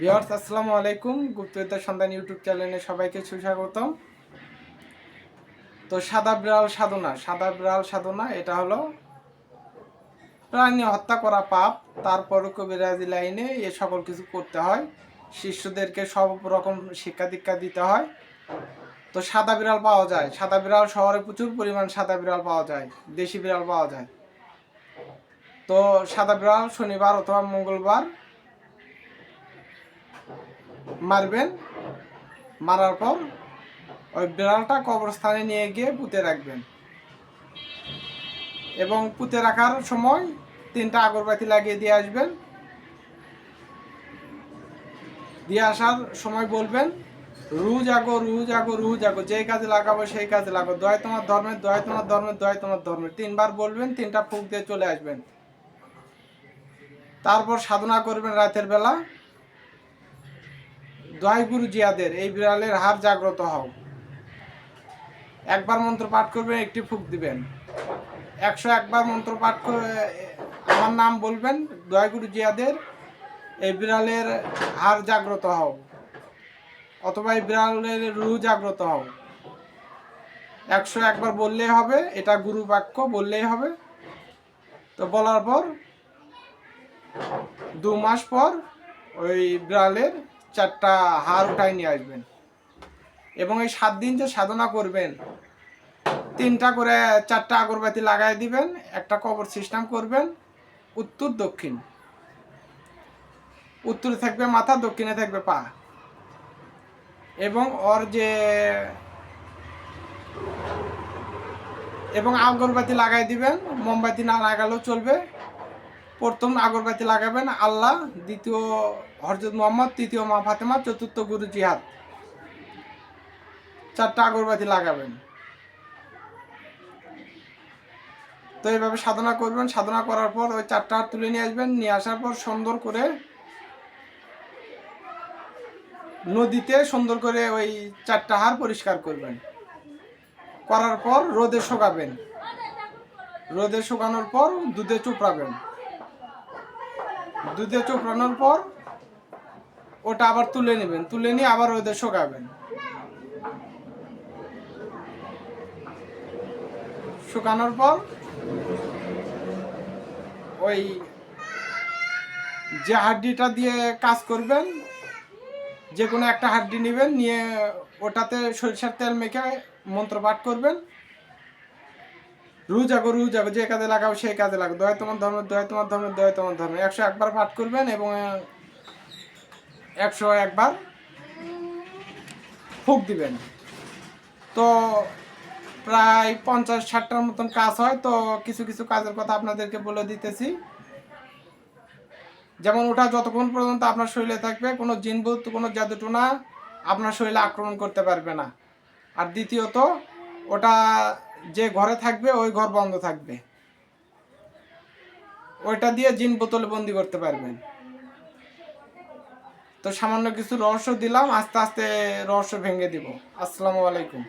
Viewers, আসসালামু আলাইকুম। গুপ্তবিদ্যা সন্ধান ইউটিউব চ্যানেলে সবাইকে সুস্বাগতম। তো সাদা বিড়াল সাধনা, সাদা বিড়াল সাধনা, এটা হলো প্রাণী হত্যা করা পাপ তারপরও কবিরাজি লাইনে এ সকল কিছু করতে হয়। শিষ্যদেরকে সব রকম শিক্ষা দীক্ষা দিতে হয়। তো সাদা বিড়াল পাওয়া যায়। সাদা বিড়াল শহরে প্রচুর পরিমাণ সাদা বিড়াল পাওয়া যায়, দেশি বিড়াল পাওয়া যায়। তো সাদা বিড়াল শনিবার অথবা মঙ্গলবার মারবেন। মারার পর ওই বিড়ালটা কবরস্থানে নিয়ে গিয়ে পুঁতে রাখবেন। এবং পুঁতে রাখার সময় তিনটা আগরবাতি লাগিয়ে দিয়ে আসবেন। দিয়ে আসার সময় বলবেন, রু জাগো রু জাগো রু জাগো, যেই কাজে লাগাবো সেই কাজে লাগো দয় তোমার ধর্মের দয় তোমার ধর্মের দয় তোমার ধর্মের তিনবার বলবেন, তিনটা ফুক দিয়ে চলে আসবেন। তারপর সাধনা করবেন রাতের বেলা। দয় গুরু জিয়াদের, এই বিড়ালের হার জাগ্রত হও। একবার মন্ত্র পাঠ করবেন, একটি ফুক দিবেন। একশো একবার মন্ত্র পাঠ করে, আমার নাম বলবেন দয় গুরু জিয়াদের, এই বিড়ালের হার জাগ্রত হও। অথবা এই বিড়ালের রু জাগ্রত হও। একশো একবার বললেই হবে, এটা গুরু বাক্য, বললেই হবে। তো বলার পর, দু মাস পর, ওই বিড়ালের চারটা হার উঠায় নিয়ে আসবেন। এবং এই সাত দিন যে সাধনা করবেন, তিনটা করে চারটা আগরবাতি লাগাই দিবেন, একটা কবর সিস্টেম করবেন, উত্তর, দক্ষিণ। উত্তরে থাকবে মাথা, দক্ষিণে থাকবে পা। এবং ওর যে এবং আগরবাতি লাগাই দিবেন, মোমবাতি না লাগালেও চলবে। প্রথম আগরবাতি লাগাবেন আল্লাহ, দ্বিতীয় হরজত মোহাম্মদ, তৃতীয় মা ফাতেমা, চতুর্থ গুরু জিহাদ। চারটা আগরবাতি লাগাবেন। তো এইভাবে সাধনা করবেন। সাধনা করার পর ওই চারটা হাত তুলে নিয়ে আসবেন। নিয়ে আসার পর সুন্দর করে নদীতে সুন্দর করে ওই চারটা হার পরিষ্কার করবেন। করার পর রোদে শোকাবেন। রোদে শুকানোর পর দুধে চুপড়াবেন। দুধে চোপড়ানোর পর ওটা আবার তুলে নেবেন। তুলে নিয়ে আবার রোদে শুকাবেন। শুকানোর পর ওই যে হাড্ডিটা দিয়ে কাজ করবেন, যে কোনো একটা হাড্ডি নেবেন, নিয়ে ওটাতে সরিষার তেল মেখে মন্ত্র পাঠ করবেন। রু জাগো রু জাগো যে কাজে লাগাও সেই কাজে লাগাও। দয় তোমার ধর্মের দয় তোমার ধর্মের দয় তোমার ধর্মের একশো একবার পাঠ করবেন এবং একশো একবার ফুক দিবেন। তো প্রায় পঞ্চাশ, ষাটটার মতন কাজ হয়, তো কিছু কিছু কাজের কথা আপনাদেরকে বলে দিতেছি। যেমন ওটা যতক্ষণ পর্যন্ত আপনার শরীরে থাকবে, কোনো জিনভূত কোনো জাদুটোনা আপনার শরীরে আক্রমণ করতে পারবে না। আর দ্বিতীয়ত, ওটা যে ঘরে থাকবে, ওই ঘর বন্ধ থাকবে। ওইটা দিয়ে জিন বোতলে বন্দি করতে পারবেন। তো সামান্য কিছু রহস্য দিলাম, আস্তে আস্তে রহস্য ভেঙে দিব। আসসালামু আলাইকুম।